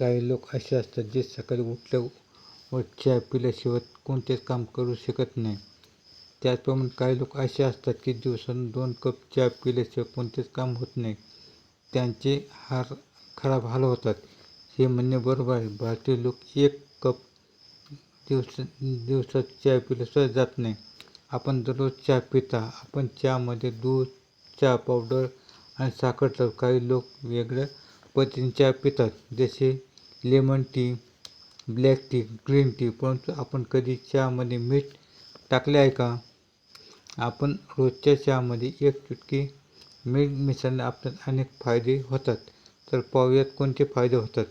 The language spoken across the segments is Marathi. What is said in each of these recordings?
काही लोक असे असतात जे सकाळी उठल्या व चहा पिल्याशिवाय कोणतेच काम करू शकत नाही. त्याचप्रमाणे काही लोक असे असतात की दिवसातून दोन कप चहा पिल्याशिवाय कोणतेच काम होत नाही. त्यांचे हार खराब हाल होतात. हे म्हणणे बरोबर आहे. भारतीय लोक एक कप दिवस दिवसात चहा पिल्याशिवाय जात नाही. आपण दररोज चहा पिता. आपण चहामध्ये दूध चहा पावडर आणि साखर तर काही लोक वेगळ्या पद्धतीने चहा पितात. जसे lemon tea black tea green tea परंतु आपण कधी चहामध्ये मीठ टाकले आहे का? आपण रोजच्या चहामध्ये एक चुटकी मीठ मिसळणे आपल्यात अनेक फायदे होतात. तर पाहूयात कोणते फायदे होतात.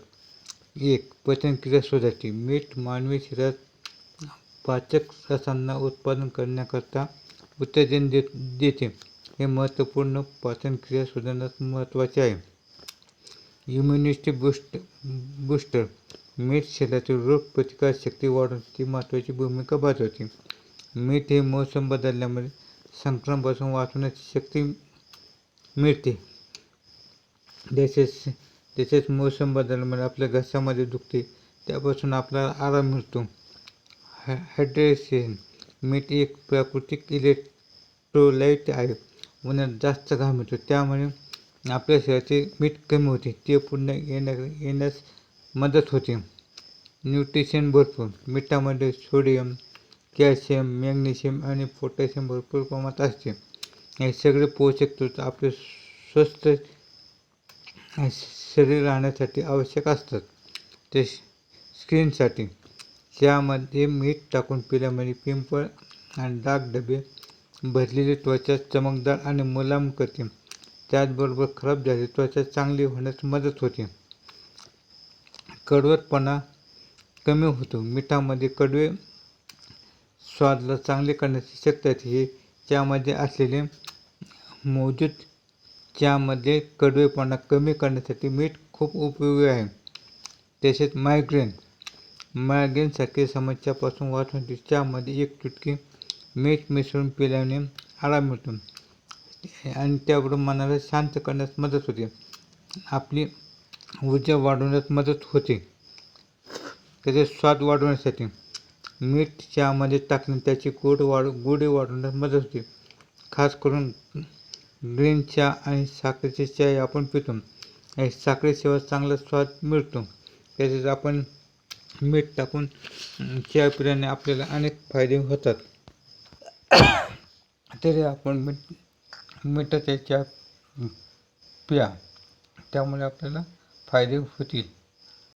एक पचनक्रिया सुधारते मीठ मानवी शरीरात पाचक रसांना उत्पादन करण्याकरता उत्तेजन देत देते. हे महत्त्वपूर्ण पाचनक्रिया सुधारण्यात महत्त्वाचे आहे. इम्युनिटी बूस्ट बूस्टर मीठ शरीरातील रोगप्रतिकारशक्ती वाढवण्याची महत्त्वाची भूमिका बजावते. मीठ हे मोसम बदलल्यामुळे संक्रमणापासून वाचवण्याची शक्ती मिळते. तसेच तसेच मोसम बदलल्यामुळे आपल्या घसामध्ये दुखते त्यापासून आपल्याला आराम मिळतो. हाय हायड्रेशन मीठ एक प्राकृतिक इलेक्ट्रोलाइट आहे. उन्हात जास्त घाम येतो त्यामुळे आपल्या शरीराचे मीठ कमी होते ते पुन्हा येण्या येण्यास मदत होते. न्यूट्रिशन भरपूर मिठामध्ये सोडियम कॅल्शियम मॅग्नेशियम आणि पोटॅशियम भरपूर प्रमाणात असते. हे सगळे पोषक तत्व आपले स्वस्थ शरीर राहण्यासाठी आवश्यक असतात. ते स्किनसाठी. त्यामध्ये मीठ टाकून पिल्यामध्ये पिंपळ आणि डाग डबे भरलेली त्वचा चमकदार आणि मुलायम करते. त्याचबरोबर खराब झाली त्वचा चांगली होण्यास मदत होते. कडवटपणा कमी होतो. मिठामध्ये कडवे स्वादला चांगले करण्याची शक्यता हे चहामध्ये असलेले मौजूद चहामध्ये कडवेपणा कमी करण्यासाठी मीठ खूप उपयोगी आहे. तसेच मायग्रेन मायग्रेनसारख्या समस्यापासून वाचण्यासाठी चहामध्ये एक चुटकी मीठ मिसळून पिल्याने आराम मिळतो. आणि त्यावरून मनाला शांत करण्यास मदत होते. आपली ऊर्जा वाढवण्यास मदत होते. त्याचे स्वाद वाढवण्यासाठी मीठ चहामध्ये टाकणे त्याची गोड वाढ गोडे वाढवण्यास मदत होते. खास करून ग्रीन चहा आणि साखरेची चहा आपण पितो. साखरेशिवाय चांगला स्वाद मिळतो. त्याच्यात आपण मीठ टाकून चहा पिल्याने आपल्याला अनेक फायदे होतात. तरी आपण मीठ मिठाचा चहा प्या. त्यामुळे आपल्याला फायदे होतील.